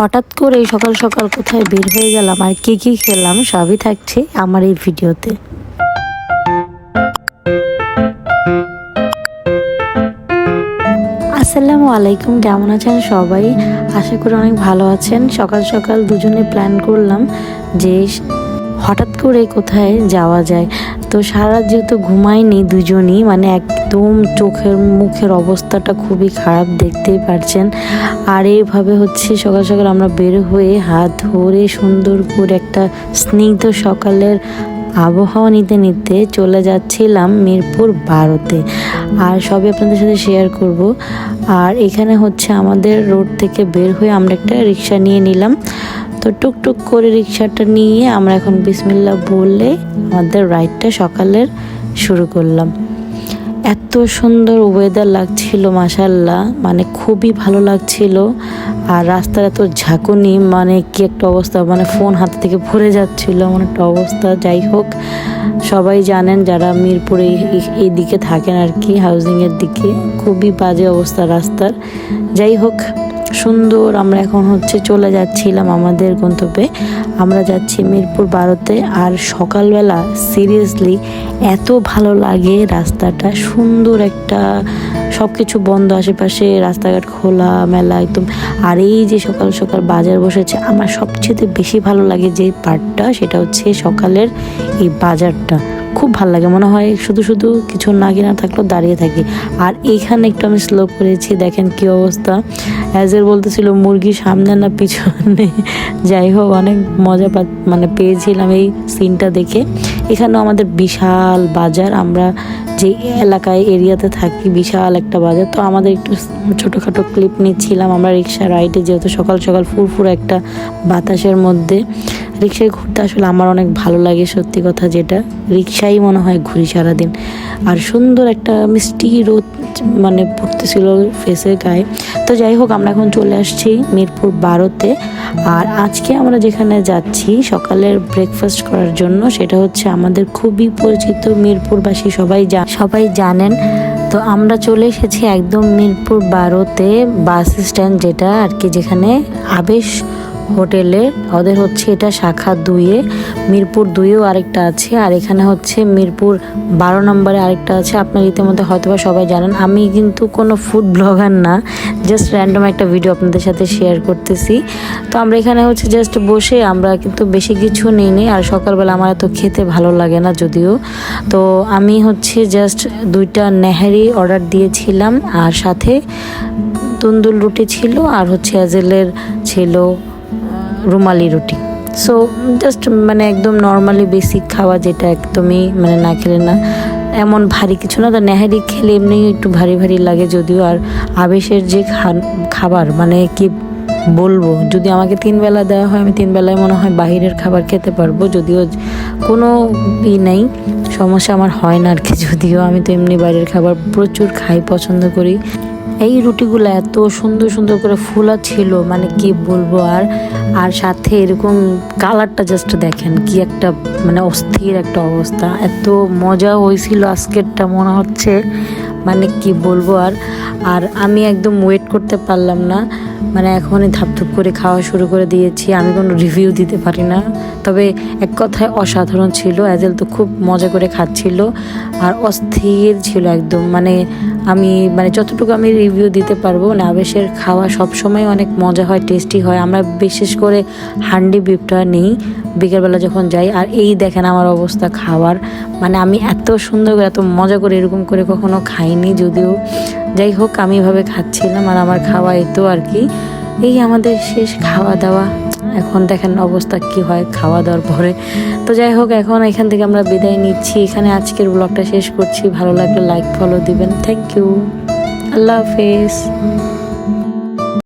হঠাৎ করে সকাল সকাল কোথায় বের হয়ে গেলাম আর কি কি খেলাম সবই থাকছে আমার এই ভিডিওতে। আসসালামু আলাইকুম, কেমন আছেন সবাই? আশা করি অনেক ভালো আছেন। সকাল সকাল দুজনে প্ল্যান করলাম যে হঠাৎ করে কোথায় যাওয়া যায়। তো সারা যেহেতু ঘুমায়নি দুজনই মানে একদম চোখের, মুখের অবস্থাটা খুবই খারাপ, দেখতেই পারছেন। আর এইভাবে হচ্ছে সকাল সকাল আমরা বের হয়ে হাত ধরে সুন্দর করে একটা স্নিগ্ধ সকালের আবহাওয়া নিতে নিতে চলে যাচ্ছিলাম মিরপুর বারোতে। আর সবই আপনাদের সাথে শেয়ার করব। আর এখানে হচ্ছে আমাদের রোড থেকে বের হয়ে আমরা একটা রিক্সা নিয়ে নিলাম। তো টুকটুক করে রিক্সাটা নিয়ে আমরা এখন বিসমিল্লা বললে আমাদের রাইডটা সকালের শুরু করলাম। এত সুন্দর ওয়েদার লাগছিল মাসাল্লাহ মানে খুবই ভালো লাগছিল। আর রাস্তার এত ঝাঁকুনি মানে কি একটা অবস্থা মানে ফোন হাত থেকে পড়ে যাচ্ছিল, এমন একটা অবস্থা। যাই হোক, সবাই জানেন যারা মিরপুরে এই দিকে থাকেন আর কি হাউজিংয়ের দিকে, খুবই বাজে অবস্থা রাস্তার। যাই হোক সুন্দর, আমরা এখন হচ্ছে চলে যাচ্ছিলাম আমাদের গন্তব্যে। আমরা যাচ্ছি মিরপুর বারোতে আর সকালবেলা সিরিয়াসলি এত ভালো লাগে রাস্তাটা, সুন্দর একটা সব কিছু বন্ধ, আশেপাশে রাস্তাঘাট খোলা, মেলা একদম। আর এই যে সকাল সকাল বাজার বসেছে, আমার সবচেয়ে বেশি ভালো লাগে যে পার্টটা সেটা হচ্ছে সকালের এই বাজারটা। খুব ভালো লাগে। মনে হয় শুধু শুধু কিছু না কিনা থাকলেও দাঁড়িয়ে থাকি। আর এইখানে একটু আমি স্লো করেছি, দেখেন কি অবস্থা। অ্যাজের বলতেছিল, মুরগি সামনে না পিছনে? যাই হোক, অনেক মজা পা মানে পেয়েছিলাম এই সিনটা দেখে। এখানেও আমাদের বিশাল বাজার। আমরা যে এলাকায়, এরিয়াতে থাকি, বিশাল একটা বাজার। তো আমাদের একটু ছোটোখাটো ক্লিপ নিচ্ছিলাম। আমরা রিক্সা রাইডে যেহেতু সকাল সকাল ফুরফুর একটা বাতাসের মধ্যে। রিক্সায় ঘুরতে আসলে আমার অনেক ভালো লাগে, সত্যি কথা যেটা। রিক্সাই মনে হয় ঘুরি সারাদিন। আর সুন্দর একটা মিষ্টি রোদ মানে পড়তেছিল ফেসের গায়ে। তো যাই হোক, আমরা এখন চলে আসছি মিরপুর বারোতে। আর আজকে আমরা যেখানে যাচ্ছি সকালের ব্রেকফাস্ট করার জন্য, সেটা হচ্ছে আমাদের খুবই পরিচিত মিরপুরবাসী। সবাই সবাই জানেন। তো আমরা চলে এসেছি একদম মিরপুর বারোতে বাস স্ট্যান্ড যেটা আর কি, যেখানে আবেশ হোটেলে, ওদের হচ্ছে এটা শাখা দুইয়ে, মিরপুর দুইয়েও আরেকটা আছে, আর এখানে হচ্ছে মিরপুর বারো নম্বরে আরেকটা আছে, আপনার ইতিমধ্যে হয়তোবা সবাই জানেন। আমি কিন্তু কোনো ফুড ব্লগার না জাস্ট র্যান্ডম একটা ভিডিও আপনাদের সাথে শেয়ার করতেছি। তো আমরা এখানে হচ্ছে জাস্ট বসে আমরা কিন্তু বেশি কিছু নিই নি আর সকালবেলা আমার এত খেতে ভালো লাগে না যদিও। তো আমি হচ্ছে জাস্ট দুইটা নেহারি অর্ডার দিয়েছিলাম, আর সাথে তন্দুল রুটি ছিল, আর হচ্ছে অ্যাজেলের ছিল রুমালি রুটি। সো জাস্ট মানে একদম নর্মালি বেসিক খাওয়া যেটা একদমই মানে না খেলে না, এমন ভারী কিছু না। তো নেহারি খেলে এমনি একটু ভারী ভারী লাগে যদিও, আর আবেশের যে খাবার মানে কি বলব, যদি আমাকে তিন বেলা দেওয়া হয়, আমি তিন বেলায় মনে হয় বাহিরের খাবার খেতে পারব। যদিও কোনো ই নেই, সমস্যা আমার হয় না আর কি। যদিও আমি তো এমনি বাইরের খাবার প্রচুর খাই, পছন্দ করি। এই রুটিগুলো এত সুন্দর সুন্দর করে ফুলা ছিল মানে কি বলব আর? আর সাথে এরকম কালারটা জাস্ট দেখেন কি একটা মানে অস্থির একটা অবস্থা। এত মজা হয়েছিল আজকেরটা, মনে হচ্ছে। মানে কি বলব আর আর আমি একদম ওয়েট করতে পারলাম না। মানে এখনই ধাপধুপ করে খাওয়া শুরু করে দিয়েছি, আমি কোনো রিভিউ দিতে পারি না। তবে এক কথায় অসাধারণ ছিল অ্যাজেল তো খুব মজা করে খাচ্ছিল, আর অস্থির ছিল একদম। মানে আমি মানে যতটুকু আমি রিভিউ দিতে পারব মানে আবেশের খাওয়া সবসময় অনেক মজা হয় টেস্টি হয়। আমরা বিশেষ করে হান্ডি বিফটা নিই, বিকেলবেলা যখন যাই, আর এই দেখেন আমার অবস্থা খাওয়ার। মানে আমি এত সুন্দর করে, এত মজা করে এরকম করে কখনো খাইনি যদিও। যাই হোক, আমি এভাবে খাচ্ছিলাম আর আমার খাওয়া এতো আর কি। এই আমাদের শেষ খাওয়া দাওয়া এখন দেখেন অবস্থা কি হয় খাওয়া দাওয়ার পরে। তো যাই হোক, এখন এখান থেকে আমরা বিদায় নিচ্ছি। এখানে আজকের ব্লগটা শেষ করছি। ভালো লাগলে লাইক ফলো দিবেন। থ্যাংক ইউ আল্লাহ হাফেজ।